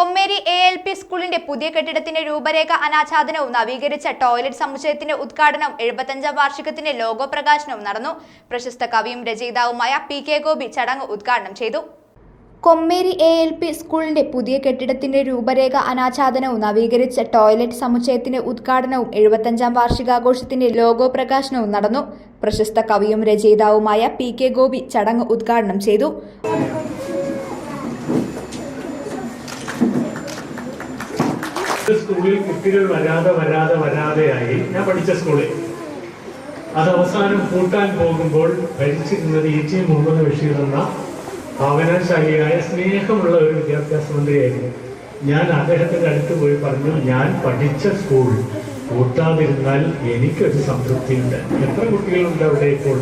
Kommeri A L P സ്കൂളിന്റെ പുതിയ കെട്ടിടത്തിന്റെ രൂപരേഖ അനാച്ഛാദനവും നവീകരിച്ച ടോയ്ലറ്റ് സമുച്ചയത്തിന്റെ ഉദ്ഘാടനം എഴുപത്തഞ്ചാം വാർഷികത്തിന്റെ ലോഗോ പ്രകാശനവും നടന്നു. പ്രശസ്ത കവിയും രചയിതാവുമായ പി കെ ഗോപി ചടങ്ങ് ഉദ്ഘാടനം ചെയ്തു. കൊമ്മേരി എ എൽ പി സ്കൂളിന്റെ പുതിയ കെട്ടിടത്തിന്റെ രൂപരേഖ അനാച്ഛാദനവും നവീകരിച്ച ടോയ്ലറ്റ് സമുച്ചയത്തിന്റെ ഉദ്ഘാടനവും എഴുപത്തഞ്ചാം വാർഷികാഘോഷത്തിന്റെ ലോഗോ പ്രകാശനവും നടന്നു. പ്രശസ്ത കവിയും രചയിതാവുമായ പി കെ ഗോപി ചടങ്ങ് ഉദ്ഘാടനം ചെയ്തു. സ്കൂളിൽ കുട്ടികൾ വരാതെ വരാതെ വരാതെയായി ഞാൻ പഠിച്ച സ്കൂളിൽ. അത് അവസാനം കൂട്ടാൻ പോകുമ്പോൾ ഭരിച്ചിരുന്നത് ഇ ടി മുഹമ്മദ് ബഷീർ എന്ന ഭാവനാശാലിയായ സ്നേഹമുള്ള ഒരു വിദ്യാഭ്യാസ മന്ത്രിയായിരുന്നു. ഞാൻ അദ്ദേഹത്തിന്റെ അടുത്ത് പോയി പറഞ്ഞു ഞാൻ പഠിച്ച സ്കൂൾ കൂട്ടാതിരുന്നാൽ എനിക്കൊരു സംതൃപ്തിയുണ്ട്. എത്ര കുട്ടികളുണ്ട് അവിടെ ഇപ്പോൾ?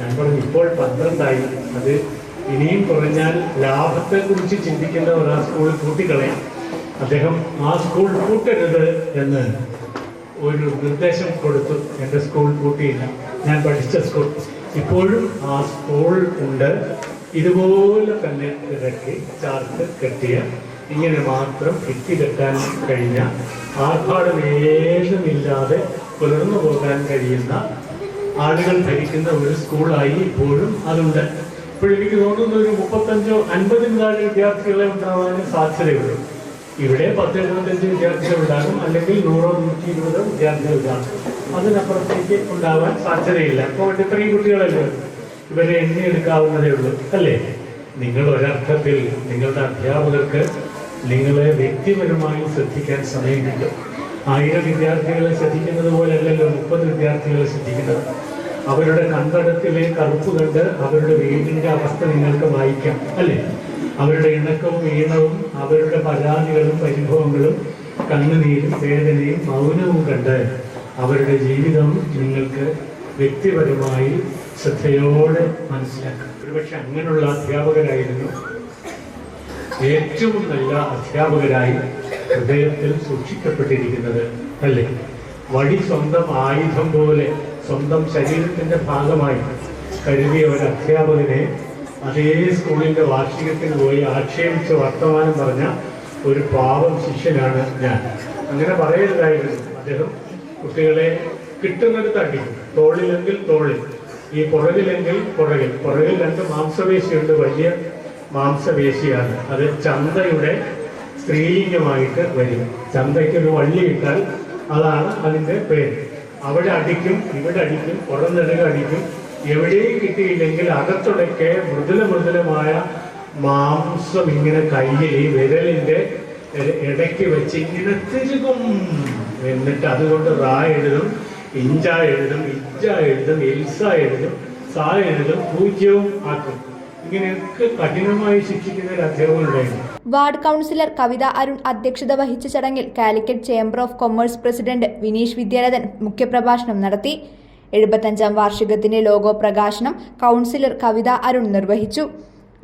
ഞാൻ പറഞ്ഞു ഇപ്പോൾ പന്ത്രണ്ടായി. അത് ഇനിയും കുറഞ്ഞാൽ ലാഭത്തെക്കുറിച്ച് ചിന്തിക്കുന്ന ആ സ്കൂളിൽ കൂട്ടിക്കളയാം അദ്ദേഹം ആ സ്കൂൾ കൂട്ടരുത് എന്ന് ഒരു നിർദ്ദേശം കൊടുത്തു. എന്റെ സ്കൂൾ കൂട്ടിയില്ല ഞാൻ പഠിച്ച സ്കൂൾ ഇപ്പോഴും ആ സ്കൂൾ ഉണ്ട്. ഇതുപോലെ തന്നെ ഇറക്കി ചാർത്ത് കെട്ടിയ ഇങ്ങനെ മാത്രം ഭിത്തി കെട്ടാൻ കഴിഞ്ഞ ആർഭാടമേതുമില്ലാതെ പുലർന്നു പോകാൻ കഴിയുന്ന ആളുകൾ ഭരിക്കുന്ന ഒരു സ്കൂളായി ഇപ്പോഴും അതുണ്ട്. ഇപ്പോൾ എനിക്ക് തോന്നുന്ന ഒരു മുപ്പത്തഞ്ചോ അൻപതിന് താഴെ വിദ്യാർത്ഥികളെ ഉണ്ടാവാൻ സാധ്യതയുള്ളൂ. ഇവിടെ പത്ത് എഴുപത്തഞ്ച് വിദ്യാർത്ഥികൾ ഉണ്ടാകും അല്ലെങ്കിൽ നൂറോ നൂറ്റി ഇരുപതോ വിദ്യാർത്ഥികൾ ഉണ്ടാകും. അതിനപ്പുറത്തേക്ക് ഉണ്ടാവാൻ സാധ്യതയില്ല. അപ്പോൾ ഇത്രയും കുട്ടികളല്ലേ? ഇവരെ എണ്ണി എടുക്കാവുന്നതേ ഉള്ളൂ അല്ലേ? നിങ്ങൾ ഒരർത്ഥത്തിൽ നിങ്ങളുടെ അധ്യാപകർക്ക് നിങ്ങളെ വ്യക്തിപരമായി ശ്രദ്ധിക്കാൻ സമയം കിട്ടും ആയിരം വിദ്യാർത്ഥികളെ ശ്രദ്ധിക്കുന്നത് പോലെയല്ലല്ലോ മുപ്പത് വിദ്യാർത്ഥികളെ ശ്രദ്ധിക്കുന്നത്. അവരുടെ കണ്ടടത്തിലെ കറുപ്പ് കണ്ട് അവരുടെ വീടിന്റെ അവസ്ഥ നിങ്ങൾക്ക് വായിക്കാം അല്ലേ? അവരുടെ ഇണക്കവും ഈണവും അവരുടെ പരാതികളും പരിഭവങ്ങളും കണ്ണുനീരും വേദനയും മൗനവും കണ്ട് അവരുടെ ജീവിതം നിങ്ങൾക്ക് വ്യക്തിപരമായി ശ്രദ്ധയോടെ മനസ്സിലാക്കാം. ഒരുപക്ഷെ അങ്ങനെയുള്ള അധ്യാപകരായിരുന്നു. ഏറ്റവും നല്ല അധ്യാപകരായി ഹൃദയത്തിൽ സൂക്ഷിക്കപ്പെട്ടിരിക്കുന്നത് അല്ലേ? വടി സ്വന്തം ആയുധം പോലെ സ്വന്തം ശരീരത്തിന്റെ ഭാഗമായി കരുതിയ ഒരു അധ്യാപകനെ അതേ സ്കൂളിന്റെ വാർഷികത്തിൽ പോയി ആക്ഷേപിച്ച് വർത്തമാനം പറഞ്ഞ ഒരു പാവം ശിഷ്യനാണ് ഞാൻ. അങ്ങനെ പറയരുതായിരുന്നു അദ്ദേഹം. കുട്ടികളെ കിട്ടുന്നത് തട്ടി. തോളിലെങ്കിൽ തോളിൽ. ഈ പുറകിലെങ്കിൽ പുറകിൽ. പുറകിൽ രണ്ട് മാംസപേശിയുണ്ട്. വലിയ മാംസപേശിയാണ്. അത് ചന്തയുടെ സ്ത്രീലിംഗമായിട്ട് വരും. ചന്തയ്ക്ക് ഒരു വള്ളി ഇട്ടാൽ അതാണ് അതിന്റെ പേര്. അവിടെ അടിക്കും ഇവിടെ അടിക്കും പുറം പുറംനിരക അടിക്കും. എവിടെയും കിട്ടിയില്ലെങ്കിൽ അകത്തുടക്കെ മൃദുല മൃദുലമായ മാംസം ഇങ്ങനെ കയ്യിൽ ഈ വിരലിന്റെ ഇട- ഇടയ്ക്ക് വെച്ച് ഇങ്ങനെ തിരുകും. എന്നിട്ട് അതുകൊണ്ട് റാ എഴുതും ഇഞ്ച എഴുതും ഇജ്ജ എഴുതും എൽസ എഴുതും സാ എഴുതും പൂജ്യവും ആക്കും. കഠിനമായി വാർഡ് കൗൺസിലർ കവിത അരുൺ അധ്യക്ഷത വഹിച്ച ചടങ്ങിൽ Calicut chamber of commerce president Vineesh Vidyarathan മുഖ്യപ്രഭാഷണം നടത്തി. എഴുപത്തഞ്ചാം വാർഷികത്തിന്റെ ലോഗോ പ്രകാശനം കൗൺസിലർ കവിത അരുൺ നിർവഹിച്ചു.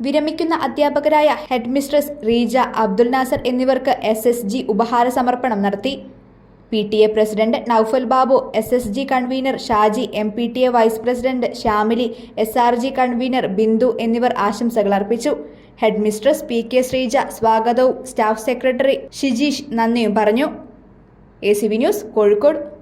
വിരമിക്കുന്ന അധ്യാപകരായ ഹെഡ്മിസ്ട്രസ് റീജ അബ്ദുൽ നാസർ എന്നിവർക്ക് എസ് എസ് ജി ഉപഹാര സമർപ്പണം നടത്തി. P T A president Noufal Babu S S G convener Shaji M P T A vice president Shyamili S R G convener Bindu എന്നിവർ ആശംസകൾ അർപ്പിച്ചു. Head mistress P K Sreeja സ്വാഗതവും staff secretary Shijeesh നന്ദിയും പറഞ്ഞു. A C news Kozhikode.